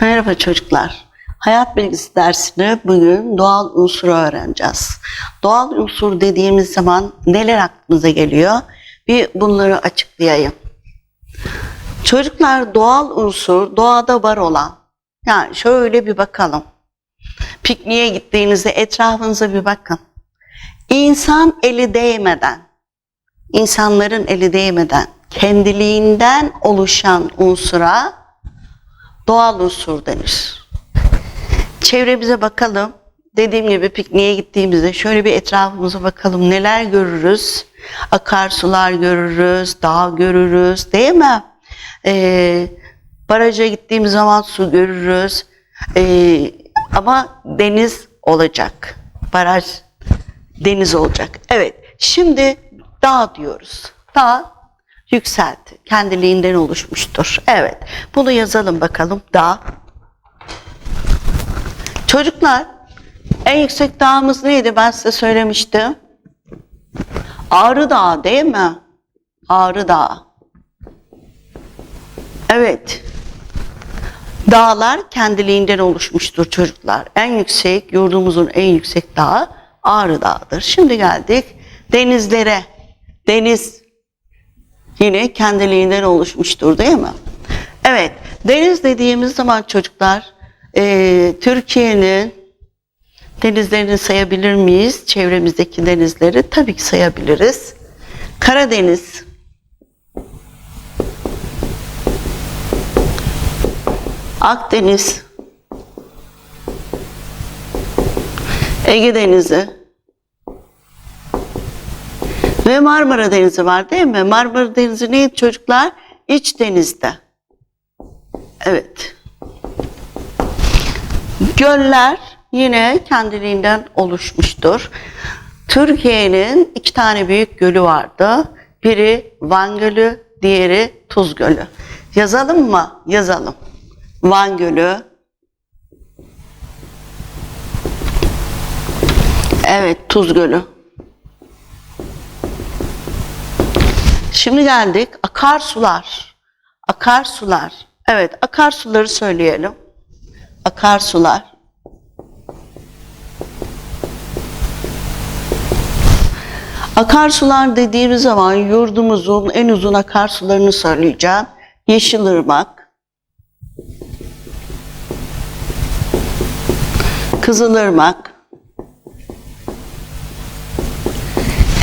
Merhaba çocuklar. Hayat bilgisi dersini bugün doğal unsuru öğreneceğiz. Doğal unsur dediğimiz zaman neler aklımıza geliyor? Bir bunları açıklayayım. Çocuklar doğal unsur doğada var olan. Yani şöyle bir bakalım. Pikniğe gittiğinizde etrafınıza bir bakın. İnsan eli değmeden, insanların eli değmeden kendiliğinden oluşan unsura doğal unsur denir. Çevremize bakalım. Dediğim gibi pikniğe gittiğimizde şöyle bir etrafımıza bakalım. Neler görürüz? Akarsular görürüz, dağ görürüz değil mi? Ee, baraja gittiğimiz zaman su görürüz. Ee, ama deniz olacak. Baraj deniz olacak. Evet. Şimdi dağ diyoruz. Dağ yükselti. Kendiliğinden oluşmuştur. Evet. Bunu yazalım bakalım. Dağ. Çocuklar en yüksek dağımız neydi? Ben size söylemiştim. Ağrı Dağı değil mi? Ağrı Dağı. Evet. Dağlar kendiliğinden oluşmuştur çocuklar. En yüksek, yurdumuzun en yüksek dağı Ağrı Dağı'dır. Şimdi geldik denizlere. Deniz yine kendiliğinden oluşmuştur değil mi? Evet, deniz dediğimiz zaman çocuklar e, Türkiye'nin denizlerini sayabilir miyiz? Çevremizdeki denizleri tabii ki sayabiliriz. Karadeniz, Akdeniz, Ege Denizi ve Marmara Denizi var değil mi? Marmara Denizi neydi çocuklar? İç denizde. Evet. Göller yine kendiliğinden oluşmuştur. Türkiye'nin iki tane büyük gölü vardı. Biri Van Gölü, diğeri Tuz Gölü. Yazalım mı? Yazalım. Van Gölü. Evet, Tuz Gölü. Şimdi geldik akarsular. Akarsular. Evet, akarsuları söyleyelim. Akarsular. Akarsular dediğimiz zaman yurdumuzun en uzun akarsularını söyleyeceğim. Yeşilırmak, Kızılırmak.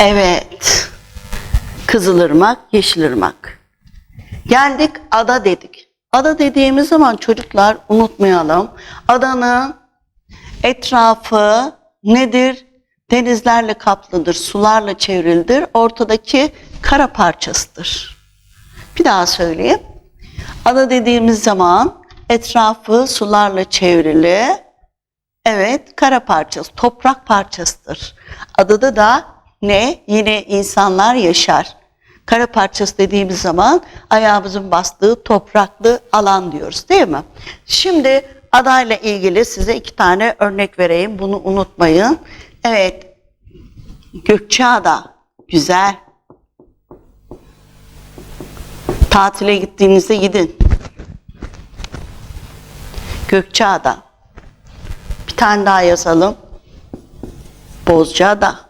Evet. Kızılırmak, Yeşilırmak. Geldik ada dedik. Ada dediğimiz zaman çocuklar unutmayalım. Adanın etrafı nedir? Denizlerle kaplıdır, sularla çevrilidir. Ortadaki kara parçasıdır. Bir daha söyleyeyim. Ada dediğimiz zaman etrafı sularla çevrili. Evet, kara parçası, toprak parçasıdır. Adada da ne? Yine insanlar yaşar. Kara parçası dediğimiz zaman ayağımızın bastığı topraklı alan diyoruz değil mi? Şimdi adayla ilgili size iki tane örnek vereyim. Bunu unutmayın. Evet. Gökçeada. Güzel. Tatile gittiğinizde gidin. Gökçeada. Bir tane daha yazalım. Bozcaada.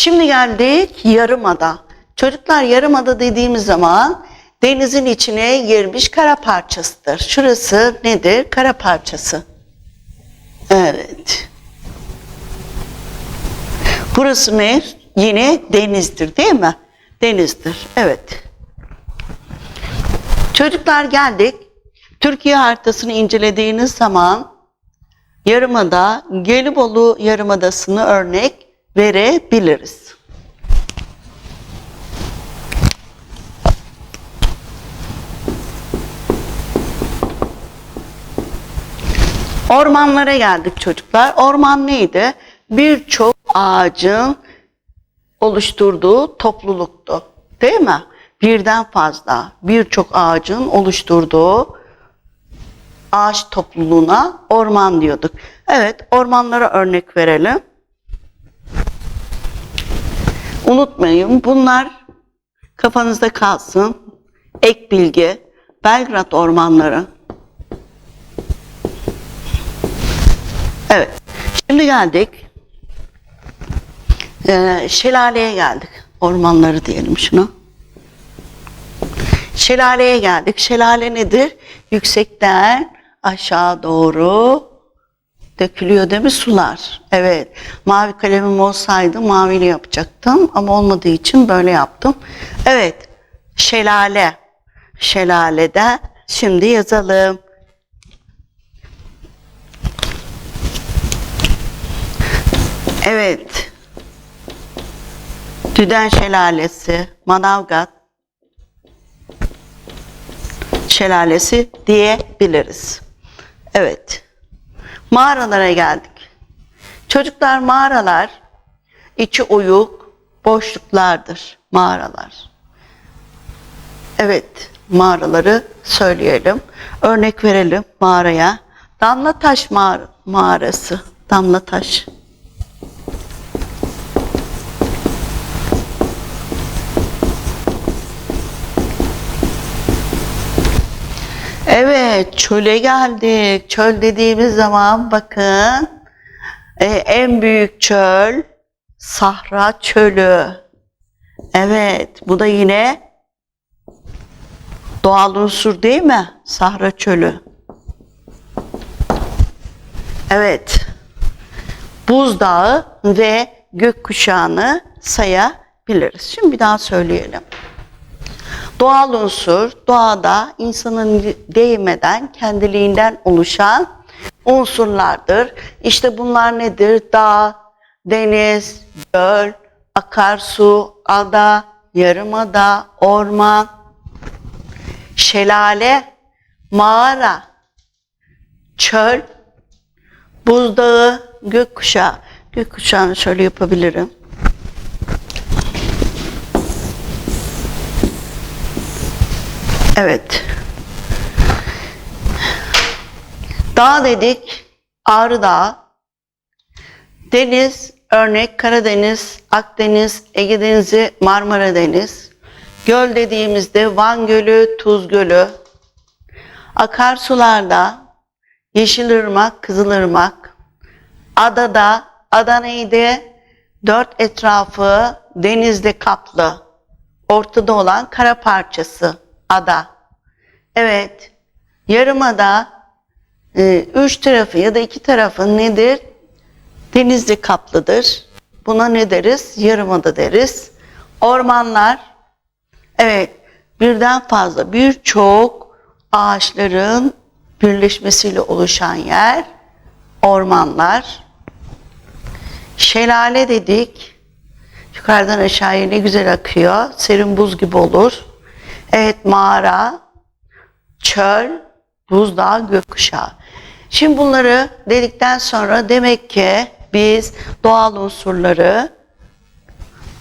Şimdi geldik Yarımada. Çocuklar Yarımada dediğimiz zaman denizin içine girmiş kara parçasıdır. Şurası nedir? Kara parçası. Evet. Burası ne? Yine denizdir değil mi? Denizdir. Evet. Çocuklar geldik. Türkiye haritasını incelediğiniz zaman Yarımada, Gelibolu Yarımadası'nı örnek verebiliriz. Ormanlara geldik çocuklar. Orman neydi? Birçok ağacın oluşturduğu topluluktu. Değil mi? Birden fazla birçok ağacın oluşturduğu ağaç topluluğuna orman diyorduk. Evet, ormanlara örnek verelim. Unutmayın bunlar kafanızda kalsın. ek bilgi, Belgrad ormanları. Evet, şimdi geldik. Ee, şelaleye geldik. Ormanları diyelim şunu. Şelaleye geldik. Şelale nedir? Yüksekten aşağı doğru dökülüyor değil mi sular? Evet. Mavi kalemim olsaydı mavili yapacaktım ama olmadığı için böyle yaptım. Evet. Şelale. Şelalede şimdi yazalım. Evet. Düden Şelalesi, Manavgat Şelalesi diyebiliriz. Evet. Mağaralara geldik. Çocuklar mağaralar içi oyuk boşluklardır mağaralar. Evet, mağaraları söyleyelim. Örnek verelim mağaraya. Damlataş mağara, mağarası. Damlataş. Çöle geldik. Çöl dediğimiz zaman bakın e, en büyük çöl Sahra Çölü. Evet, bu da yine doğal unsur değil mi? Sahra Çölü. Evet. Buzdağı ve gökkuşağını sayabiliriz. Şimdi bir daha söyleyelim. Doğal unsur doğada insanın değmeden kendiliğinden oluşan unsurlardır. İşte bunlar nedir? Dağ, deniz, göl, akarsu, ada, yarımada, orman, şelale, mağara, çöl, buzdağı, gökkuşağı. Gökkuşağını şöyle yapabilirim. Evet. Dağ dedik, Ağrı Dağı. Deniz, örnek Karadeniz, Akdeniz, Ege Denizi, Marmara Deniz. Göl dediğimizde Van Gölü, Tuz Gölü. Akarsularda Yeşilırmak, Kızılırmak. Adada, ada neydi? Dört etrafı denizle kaplı. Ortada olan kara parçası ada. Evet, yarımada e, üç tarafı ya da iki tarafı nedir? Denizle kaplıdır. Buna ne deriz? Yarımada deriz. Ormanlar, evet birden fazla birçok ağaçların birleşmesiyle oluşan yer, ormanlar. Şelale dedik. Yukarıdan aşağıya ne güzel akıyor. Serin buz gibi olur. Evet mağara, çöl, buzdağı, gökkuşağı. Şimdi bunları dedikten sonra demek ki biz doğal unsurları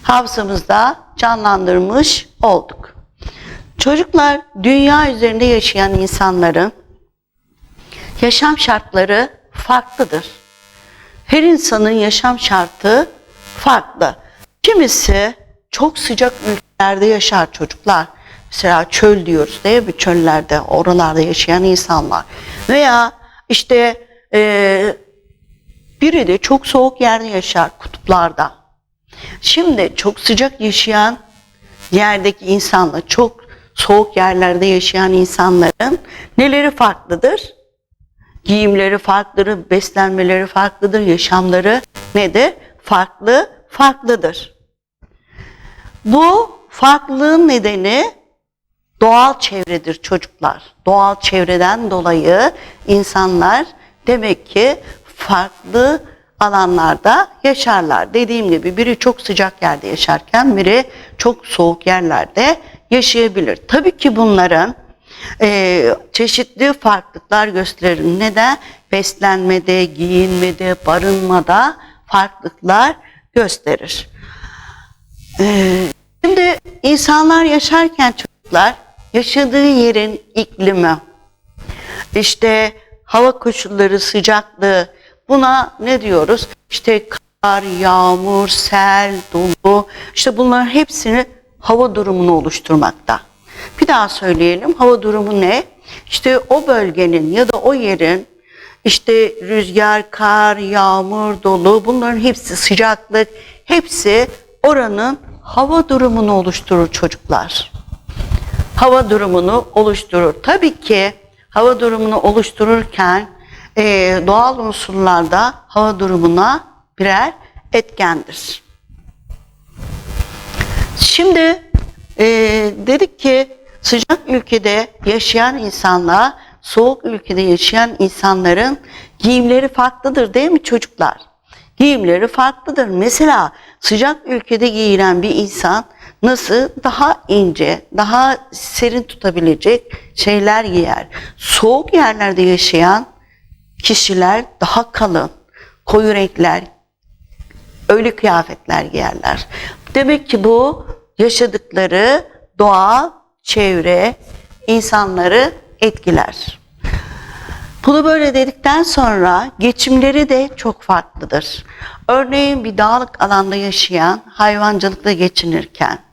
hafızamızda canlandırmış olduk. Çocuklar dünya üzerinde yaşayan insanların yaşam şartları farklıdır. Her insanın yaşam şartı farklı. Kimisi çok sıcak ülkelerde yaşar çocuklar. Mesela çöl diyoruz değil mi? Çöllerde, oralarda yaşayan insanlar. Veya işte e, biri de çok soğuk yerde yaşar, kutuplarda. Şimdi çok sıcak yaşayan yerdeki insanla çok soğuk yerlerde yaşayan insanların neleri farklıdır? Giyimleri farklıdır, beslenmeleri farklıdır, yaşamları nedir? Farklı, farklıdır. Bu farklılığın nedeni doğal çevredir çocuklar. Doğal çevreden dolayı insanlar demek ki farklı alanlarda yaşarlar. Dediğim gibi biri çok sıcak yerde yaşarken biri çok soğuk yerlerde yaşayabilir. Tabii ki bunların e, çeşitli farklılıklar gösterir. Neden? Beslenmede, giyinmede, barınmada farklılıklar gösterir. E, şimdi insanlar yaşarken çocuklar yaşadığı yerin iklimi, işte hava koşulları, sıcaklığı buna ne diyoruz? İşte kar, yağmur, sel, dolu işte bunların hepsini hava durumunu oluşturmakta. Bir daha söyleyelim. Hava durumu ne? İşte o bölgenin ya da o yerin işte rüzgar, kar, yağmur, dolu bunların hepsi sıcaklık hepsi oranın hava durumunu oluşturur çocuklar. Hava durumunu oluşturur. Tabii ki hava durumunu oluştururken eee, doğal unsurlar da hava durumuna birer etkendir. Şimdi e, dedik ki sıcak ülkede yaşayan insanla soğuk ülkede yaşayan insanların giyimleri farklıdır değil mi çocuklar? Giyimleri farklıdır. Mesela sıcak ülkede giyilen bir insan nasıl daha ince, daha serin tutabilecek şeyler giyer. Soğuk yerlerde yaşayan kişiler daha kalın, koyu renkler, öyle kıyafetler giyerler. Demek ki bu yaşadıkları doğa, çevre, insanları etkiler. Bunu böyle dedikten sonra geçimleri de çok farklıdır. Örneğin bir dağlık alanda yaşayan hayvancılıkla geçinirken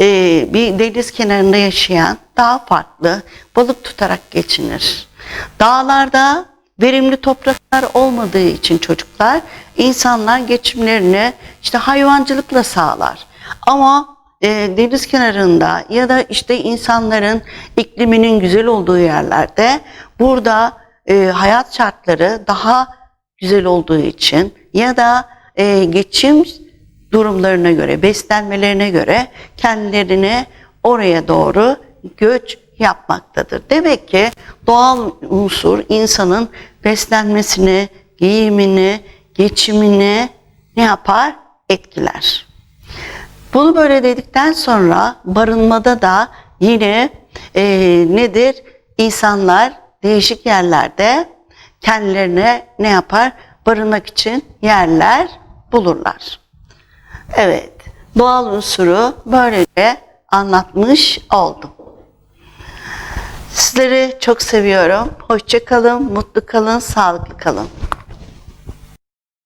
e, bir deniz kenarında yaşayan daha farklı balık tutarak geçinir. Dağlarda verimli topraklar olmadığı için çocuklar insanlar geçimlerini işte hayvancılıkla sağlar. Ama e, deniz kenarında ya da işte insanların ikliminin güzel olduğu yerlerde burada e, hayat şartları daha güzel olduğu için ya da e, geçim durumlarına göre, beslenmelerine göre kendilerini oraya doğru göç yapmaktadır. Demek ki doğal unsur insanın beslenmesini, giyimini, geçimini ne yapar? Etkiler. Bunu böyle dedikten sonra barınmada da yine e, nedir? İnsanlar değişik yerlerde kendilerine ne yapar? Barınmak için yerler bulurlar. Evet, doğal unsuru böylece anlatmış oldum. Sizleri çok seviyorum. Hoşça kalın, mutlu kalın, sağlıklı kalın.